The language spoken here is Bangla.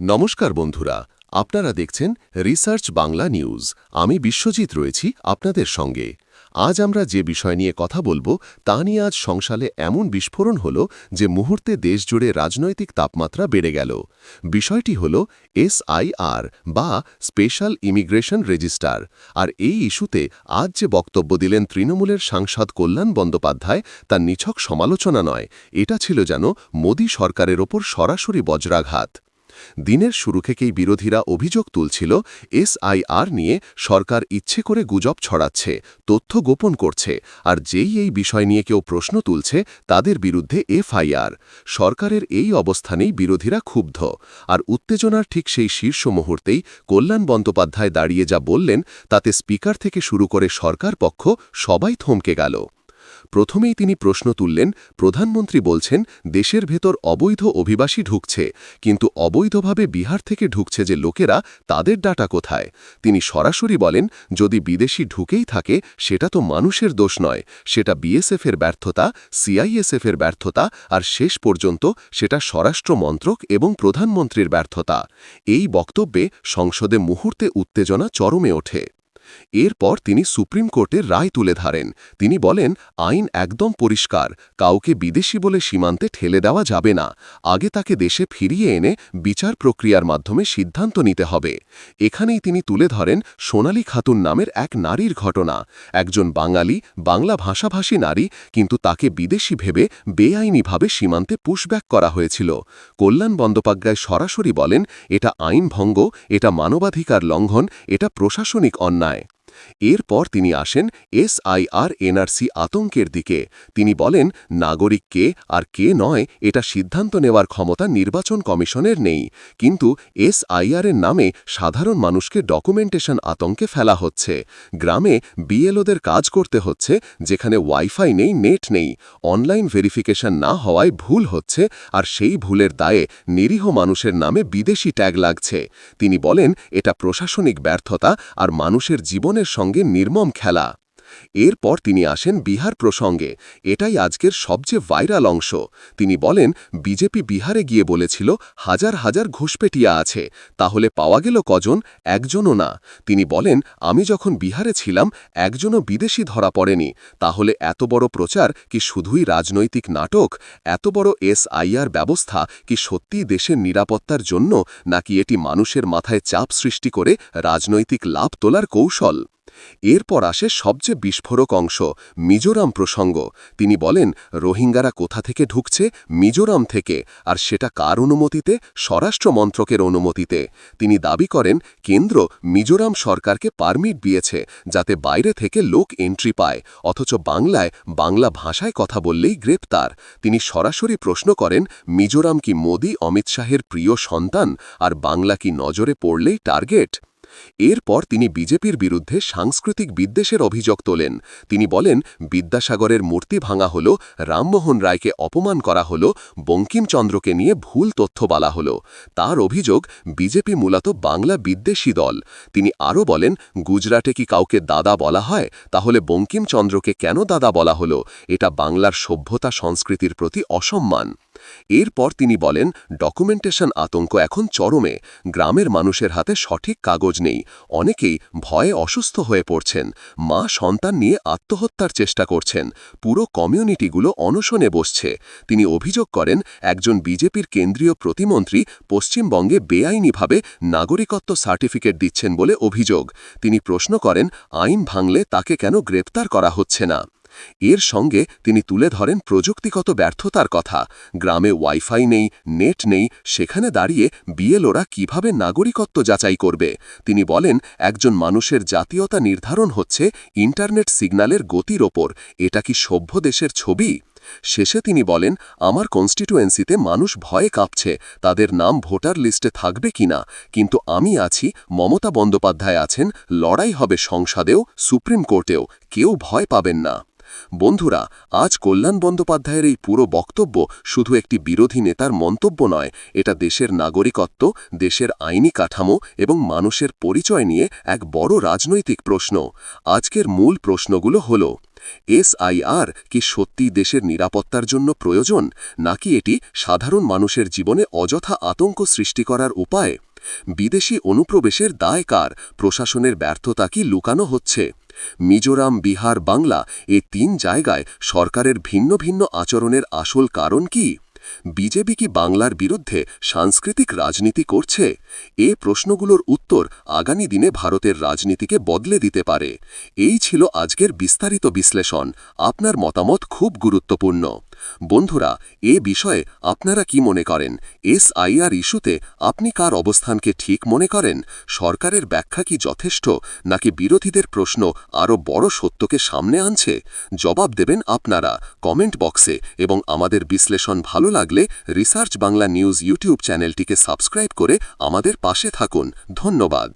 নমস্কার বন্ধুরা, আপনারা দেখছেন রিসার্চ বাংলা নিউজ। আমি বিশ্বজিৎ রয়েছি আপনাদের সঙ্গে। আজ আমরা যে বিষয় নিয়ে কথা বলব, তা নিয়ে আজ সংসালে এমন বিস্ফোরণ হল যে মুহূর্তে দেশজুড়ে রাজনৈতিক তাপমাত্রা বেড়ে গেল। বিষয়টি হল এসআইআর বা স্পেশাল ইমিগ্রেশন রেজিস্টার। আর এই ইস্যুতে আজ যে বক্তব্য দিলেন তৃণমূলের সাংসদ কল্যাণ বন্দ্যোপাধ্যায় তার নিছক সমালোচনা নয়। এটা ছিল যেন মোদী সরকারের ওপর সরাসরি বজ্রাঘাত। দিনের শুরু থেকেই বিরোধীরা অভিযোগ তুলছিল, এসআইআর নিয়ে সরকার ইচ্ছে করে গুজব ছড়াচ্ছে, তথ্য গোপন করছে, আর যেই এই বিষয় নিয়ে কেউ প্রশ্ন তুলছে, তাদের বিরুদ্ধে এফআইআর। সরকারের এই অবস্থানেই বিরোধীরা ক্ষুব্ধ, আর উত্তেজনার ঠিক সেই শীর্ষ মুহূর্তেই কল্যাণ বন্দ্যোপাধ্যায় দাঁড়িয়ে যা বললেন, তাতে স্পিকার থেকে শুরু করে সরকার পক্ষ সবাই থমকে গেল। প্রথমেই তিনি প্রশ্ন তুললেন, প্রধানমন্ত্রী বলছেন, দেশের ভেতর অবৈধ অভিবাসী ঢুকছে, কিন্তু অবৈধভাবে বিহার থেকে ঢুকছে যে লোকেরা, তাদের ডাটা কোথায়? তিনি সরাসরি বলেন, যদি বিদেশি ঢুকেই থাকে, সেটা তো মানুষের দোষ নয়, সেটা বিএসএফের ব্যর্থতা সিআইএসএফের ব্যর্থতা, আর শেষ পর্যন্ত সেটা স্বরাষ্ট্র মন্ত্রক এবং প্রধানমন্ত্রীর ব্যর্থতা। এই বক্তব্যে সংসদে মুহূর্তে উত্তেজনা চরমে ওঠে। এরপর তিনি সুপ্রিম কোর্টের রায় তুলে ধরেন। তিনি বলেন, আইন একদম পরিষ্কার। কাউকে বিদেশি বলে সীমান্তে ঠেলে দেওয়া যাবে না। আগে তাকে দেশে ফিরিয়ে এনে বিচার প্রক্রিয়ার মাধ্যমে সিদ্ধান্ত নিতে হবে। এখানেই তিনি তুলে ধরেন সোনালী খাতুন নামের এক নারীর ঘটনা। একজন বাঙালি, বাংলা ভাষাভাষী নারী, কিন্তু তাকে বিদেশি ভেবে বেআইনিভাবে সীমান্তে পুশব্যাক করা হয়েছিল। কল্যাণ বন্দ্যোপাধ্যায় সরাসরি বলেন, এটা আইন ভঙ্গ, এটা মানবাধিকার লঙ্ঘন, এটা প্রশাসনিক অন্যায়। এরপর তিনি আসেন এসআইআর এনআরসি আতঙ্কের দিকে। তিনি বলেন, নাগরিক কে আর কে নয়, এটা সিদ্ধান্ত নেওয়ার ক্ষমতা নির্বাচন কমিশনের নেই। কিন্তু এসআইআরের নামে সাধারণ মানুষকে ডকুমেন্টেশন আতঙ্কে ফেলা হচ্ছে। গ্রামে বিএলওদের কাজ করতে হচ্ছে, যেখানে ওয়াইফাই নেই, নেট নেই। অনলাইন ভেরিফিকেশন না হওয়ায় ভুল হচ্ছে, আর সেই ভুলের দায়ে নিরীহ মানুষের নামে বিদেশি ট্যাগ লাগছে। তিনি বলেন, এটা প্রশাসনিক ব্যর্থতা, আর মানুষের জীবনের সঙ্গে নির্মম খেলা। এরপর তিনি আসেন বিহার প্রসঙ্গে। এটাই আজকের সবচেয়ে ভাইরাল অংশ। তিনি বলেন, বিজেপি বিহারে গিয়ে বলেছিল, হাজার হাজার ঘুষপেটিয়া আছে, তাহলে পাওয়া গেল কজন, একজনও না। তিনি বলেন, আমি যখন বিহারে ছিলাম, একজনও বিদেশি ধরা পড়েনি। তাহলে এত বড় প্রচার কি শুধুই রাজনৈতিক নাটক? এত বড় এসআইআর ব্যবস্থা কি সত্যিই দেশের নিরাপত্তার জন্য? নাকি এটি মানুষের মাথায় চাপ সৃষ্টি করে রাজনৈতিক লাভ তোলার কৌশল? এরপর আসে সবচেয়ে বিস্ফোরক অংশ, মিজোরাম প্রসঙ্গ। তিনি বলেন, রোহিঙ্গারা কোথা থেকে ঢুকছে, মিজোরাম থেকে, আর সেটা কার অনুমতিতে, স্বরাষ্ট্র মন্ত্রকের অনুমতিতে। তিনি দাবি করেন, কেন্দ্র মিজোরাম সরকারকে পারমিট দিয়েছে, যাতে বাইরে থেকে লোক এন্ট্রি পায়, অথচ বাংলায় বাংলা ভাষায় কথা বললেই গ্রেপ্তার। তিনি সরাসরি প্রশ্ন করেন, মিজোরাম কি মোদি, অমিত শাহের প্রিয় সন্তান, আর বাংলা কি নজরে পড়লেই টার্গেট? এরপর তিনি বিজেপির বিরুদ্ধে সাংস্কৃতিক বিদ্বেষের অভিযোগ তোলেন। তিনি বলেন, বিদ্যাসাগরের মূর্তি ভাঙা হল, রামমোহন রায়কে অপমান করা হল, বঙ্কিমচন্দ্রকে নিয়ে ভুল তথ্য বলা হল। তার অভিযোগ, বিজেপি মূলত বাংলা বিদ্বেষী দল। তিনি আরও বলেন, গুজরাটে কি কাউকে দাদা বলা হয়? তাহলে বঙ্কিমচন্দ্রকে কেন দাদা বলা হল? এটা বাংলার সভ্যতা সংস্কৃতির প্রতি অসম্মান। এরপর তিনি বলেন ডকুমেন্টেশন আতঙ্ক এখন চরমে। গ্রামের মানুষের হাতে সঠিক কাগজ নেই। অনেকেই ভয়ে অসুস্থ হয়ে পড়ছেন। মা সন্তান নিয়ে আত্মহত্যার চেষ্টা করছেন। পুরো কমিউনিটিগুলো অনশনে বসছে। তিনি অভিযোগ করেন, একজন বিজেপির কেন্দ্রীয় প্রতিমন্ত্রী পশ্চিমবঙ্গে বেআইনিভাবে নাগরিকত্ব সার্টিফিকেট দিচ্ছেন বলে অভিযোগ। তিনি প্রশ্ন করেন, আইন ভাঙলে তাকে কেন গ্রেপ্তার করা হচ্ছে না? এর সঙ্গে তিনি তুলে ধরেন প্রযুক্তিগত ব্যর্থতার কথা। গ্রামে ওয়াইফাই নেই, নেট নেই, সেখানে দাঁড়িয়ে বিএলওরা কীভাবে নাগরিকত্ব যাচাই করবে? তিনি বলেন, একজন মানুষের জাতীয়তা নির্ধারণ হচ্ছে ইন্টারনেট সিগন্যালের গতির ওপর। এটা কি সভ্য দেশের ছবি? শেষে তিনি বলেন, আমার কনস্টিটুয়েন্সিতে মানুষ ভয়ে কাঁপছে, তাদের নাম ভোটার লিস্টে থাকবে কিনা কিন্তু আমি আছি, মমতা বন্দ্যোপাধ্যায় আছেন, লড়াই হবে সংসদেও, সুপ্রিম কোর্টেও, কেউ ভয় পাবেন না। বন্ধুরা, আজ কল্যাণ বন্দ্যোপাধ্যায়ের এই পুরো বক্তব্য শুধু একটি বিরোধী নেতার মন্তব্য নয়, এটা দেশের নাগরিকত্ব, দেশের আইনি কাঠামো এবং মানুষের পরিচয় নিয়ে এক বড় রাজনৈতিক প্রশ্ন। আজকের মূল প্রশ্নগুলো হল, এসআইআর কি সত্যি দেশের নিরাপত্তার জন্য প্রয়োজন, নাকি এটি সাধারণ মানুষের জীবনে অযথা আতঙ্ক সৃষ্টি করার উপায়? বিদেশি অনুপ্রবেশের দায় কার? প্রশাসনের ব্যর্থতা কি লুকানো হচ্ছে? মিজোরাম, বিহার, বাংলা এ তিন জায়গায় সরকারের ভিন্ন ভিন্ন আচরণের আসল কারণ কি? বিজেপি কি বাংলার বিরুদ্ধে সাংস্কৃতিক রাজনীতি করছে? এ প্রশ্নগুলোর উত্তর আগামী দিনে ভারতের রাজনীতিকে বদলে দিতে পারে। এই ছিল আজকের বিস্তারিত বিশ্লেষণ। আপনার মতামত খুব গুরুত্বপূর্ণ। বন্ধুরা, এ বিষয়ে আপনারা কি মনে করেন? এসআইআর ইস্যুতে আপনি কার অবস্থানকে ঠিক মনে করেন? সরকারের ব্যাখ্যা কি যথেষ্ট, নাকি বিরোধীদের প্রশ্ন আরও বড় সত্যকে সামনে আনছে? জবাব দেবেন আপনারা কমেন্ট বক্সে, এবং আমাদের বিশ্লেষণ ভালো লাগলে রিসার্চ বাংলা নিউজ ইউটিউব চ্যানেলটিকে সাবস্ক্রাইব করে আমাদের পাশে থাকুন। ধন্যবাদ।